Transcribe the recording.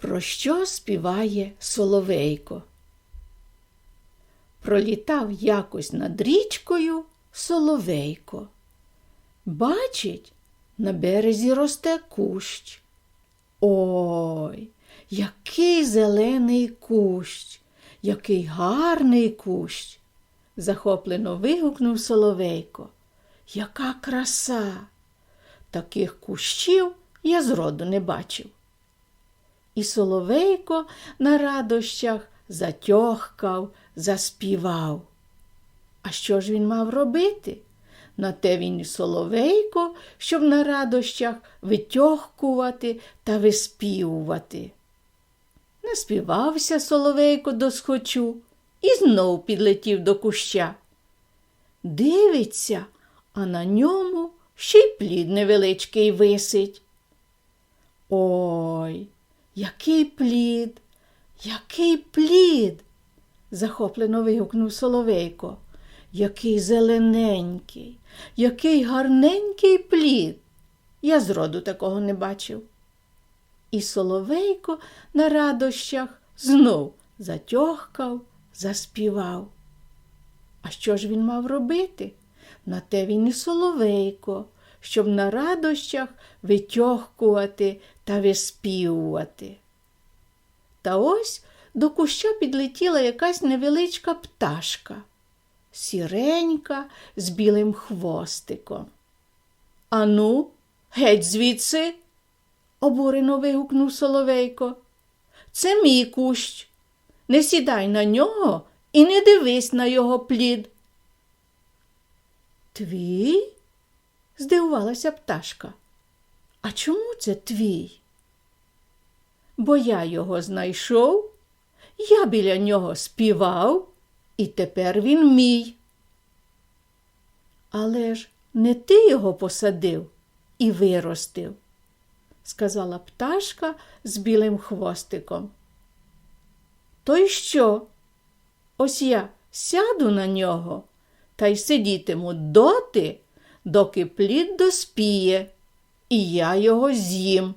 Про що співає Соловейко? Пролітав якось над річкою Соловейко. Бачить, на березі росте кущ. Ой, який зелений кущ, який гарний кущ. захоплено вигукнув Соловейко. Яка краса! Таких кущів я зроду не бачив. І Соловейко на радощах затьохкав, заспівав. А що ж він мав робити? На те він і Соловейко, щоб на радощах витьохкувати та виспівувати. Наспівався Соловейко до схочу і знов підлетів до куща. Дивиться, а на ньому ще й плід невеличкий висить. Ой, який плід, який плід. захоплено вигукнув Соловейко. Який зелененький, який гарненький плід. Я зроду такого не бачив. І Соловейко на радощах знов затьохкав, заспівав. А що ж він мав робити? На те він і Соловейко, щоб на радощах витьохкувати та виспівувати. Та ось до куща підлетіла якась невеличка пташка, сіренька з білим хвостиком. Ану, геть звідси, обурено вигукнув Соловейко. Це мій кущ. Не сідай на нього і не дивись на його плід. Твій? Здивувалася пташка. А чому це твій? Бо я його знайшов, я біля нього співав, і тепер він мій. Але ж не ти його посадив і виростив, сказала пташка з білим хвостиком. То й що? Ось я сяду на нього та й сидітиму доти, доки плід доспіє, і я його з'їм.